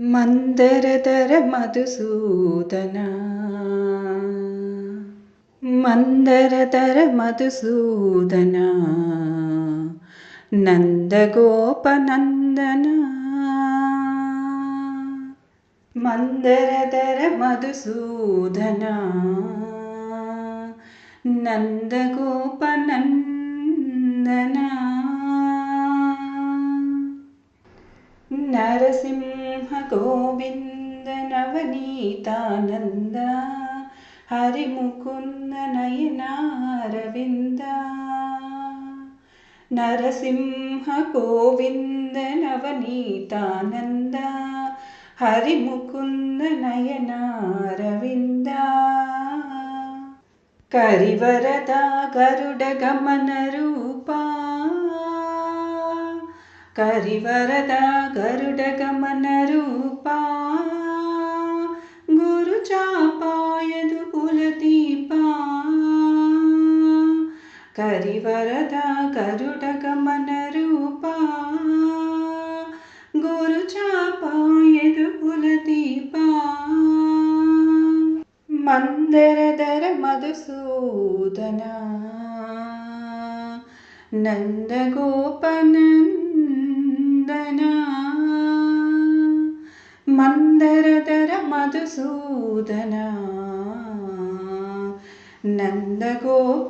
मन्दरतर Madhusudana. मन्दरतर Madhusudana. नन्दगोपनन्दना। मन्दरतर Madhusudana. नन्दगोपनन्दना Narasimha Govinda नवनीतानन्द हरिमुकुन्द नयनारविन्द Narasimha Govinda नवनीतानन्द हरिमुकुन्द नयनारविन्द करिवरदा गरुडगमनरूपा करिवरदा गरुडगमनरूपा गुरुचापायदु कुलदीपा। करिवरदा गरुडगमनरूपा गुरुचापायदु कुलदीपा। मन्दरदर Madhusudana मन्दरदर Madhusudana नन्दगोपनन्दना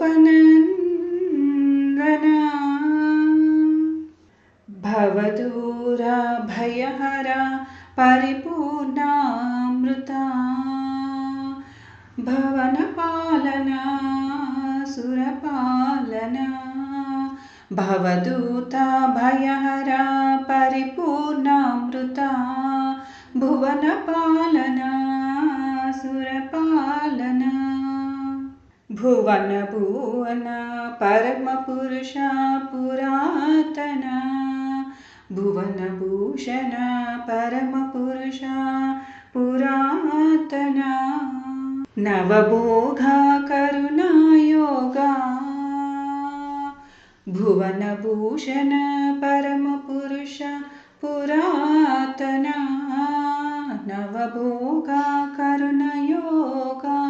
भवदूरा भयहरा परिपूर्णामृता? भवनपालना सुरपालना भवदूता भयहरा परिपूर्णामृता भुवनपालना सुरपालना। भुवनभुवना परमपुरुषा पुरातना। भुवनभूषणा परमपुरुषा पुरातना। नवभोगा करुणायोगा Bhuvanbhushan परमपुरुष पुरातना नवभोगा करुणयोगा।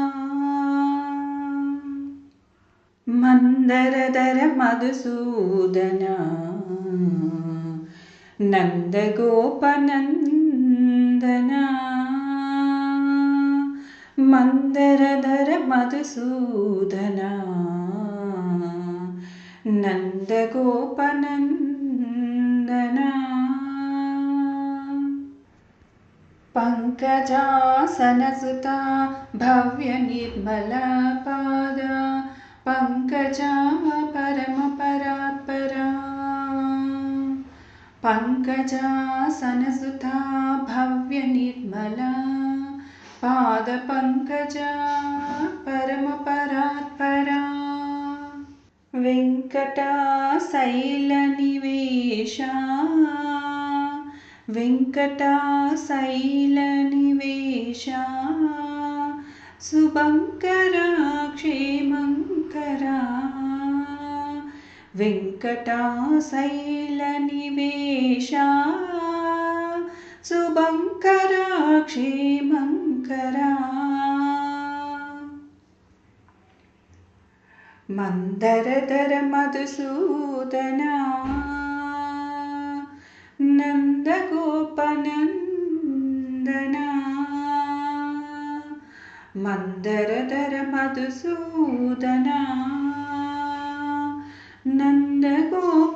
मन्दरदर Madhusudana नन्दगोपनन्दना। मन्दरधर Madhusudana नन्दगोपनन्दना पङ्कजासनसुता भव्यनिर्मलपादा। पङ्कजा परमपरात्परा। पङ्कजासनसुता भव्यनिर्मला। पादपङ्कजा परमपरात्परा वेङ्कटाशैलनिवेशा। वेङ्कटाशैलनिवेशा। शुभङ्करा क्षेमङ्करा वेङ्कटाशैलनिवेशा। शुभङ्करा क्षेमङ्करा मन्दरधर Madhusudana नन्दगोपनन्दना। मन्दरधर Madhusudana Nandagopa